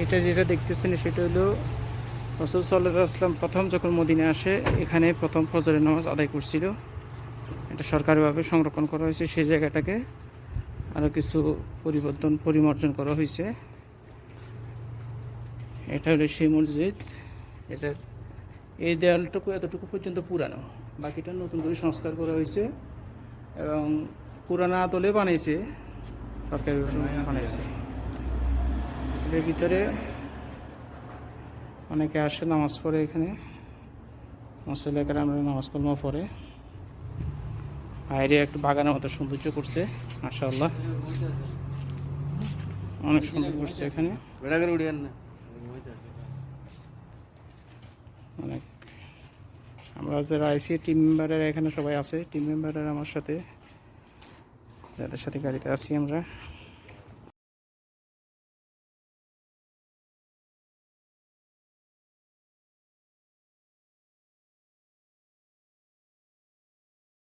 এটা যেটা দেখতেছেন সেটা হলো রসুল সাল্লাহ আসলাম প্রথম যখন মদিনে আসে, এখানে প্রথম ফজরের নামাজ আদায় করছিল। এটা সরকারিভাবে সংরক্ষণ করা হয়েছে, সেই জায়গাটাকে আরও কিছু পরিবর্তন, পরিমার্জন করা হয়েছে। এটা হলো সেই মসজিদ। এটা এই দেয়ালটুকু এতটুকু পর্যন্ত পুরানো। বাকিটা নতুন করে সংস্কার করা হয়েছে এবং পুরানা আদলে বানাইছে সরকারি বানাইছে। এর ভিতরে অনেকে আসে নামাজ পড়ে এখানে। মুসলিকার আমরা নামাজ কর্ম পড়ে। বাইরে একটু বাগানের মতো সৌন্দর্য করছে মাশাআল্লাহ। অনেক সুন্দর করছে এখানে। অনেক। আমরা যারা আইসি টিম মেম্বারের এখানে সবাই আছে। টিম মেম্বারের আমার সাথে। যাদের সাথে গাড়িতে আছি আমরা।